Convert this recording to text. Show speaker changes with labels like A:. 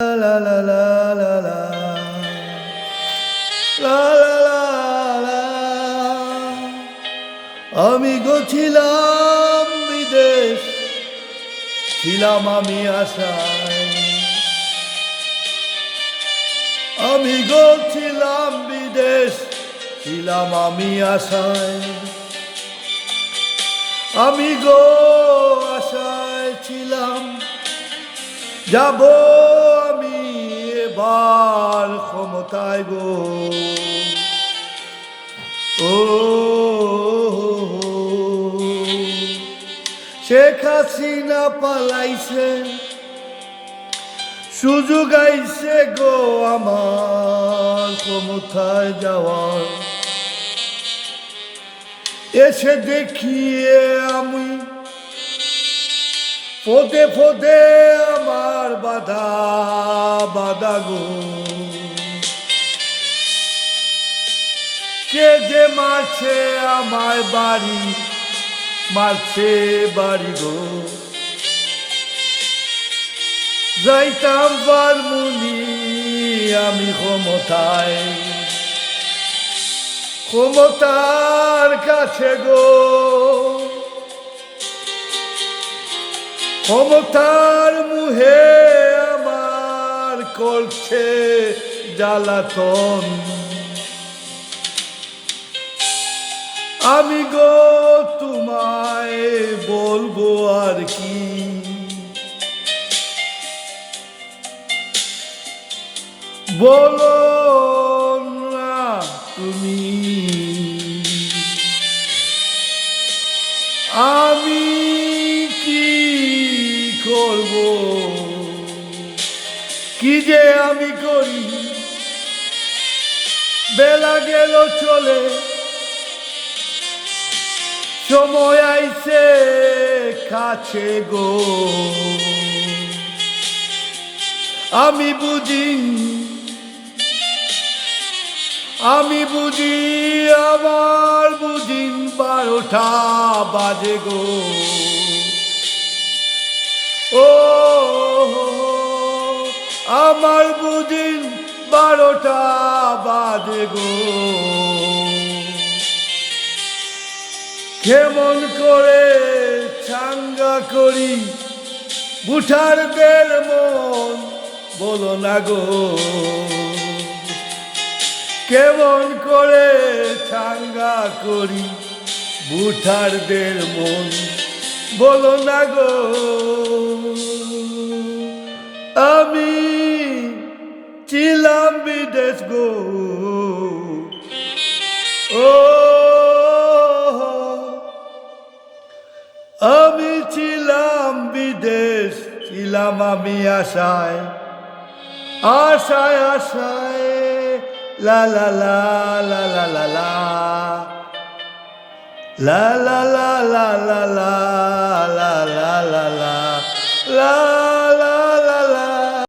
A: La la la la la la. La la la. আমি গছিলাম বিদেশ ছিলাম আমি আশায় আমি গছিলাম বিদেশ ছিলাম আমি আশায় আমি গো আশায় ছিলাম যাব এবার ক্ষমতায় গো। ও, শেখ হাসিনা পালাইছে, সুযোগ আইছে গো আমার ক্ষমতায় যাওয়ার। এসে দেখিয়ে আমি, ফোদে ফোদে আমার বাধা বাধা গো কে যে মারছে আমার বাড়ি, মারছে বাড়ি গো। যাইতাম বারমুনি, আমি ক্ষমতায়। ক্ষমতার কাছে গো। ক্ষমতার মুহে করছে জ্বালাতন। আমি গো তোমায় বলব আর কি। বলো না তুমি কি যে আমি করি? বেলা গেল চলে, সময় আইছে কাছে গো। আমি বুঝি আমি বুঝি আমার বুঝিন বারোটা বাজে গো। ও আমার বুঝিন বারোটা বাজে গো। কেমন করে চাঙ্গা করি বুঠারদের মন বলো না গো। কেমন করে চাঙ্গা করি বুঠারদের মন বলো না গো। বিদেশ গো ও আমি ছিলাম বিদেশ ছিলাম আমি আশায় আশায় আশায় লা লা লা লা লা লা লা লা লা লা লা লা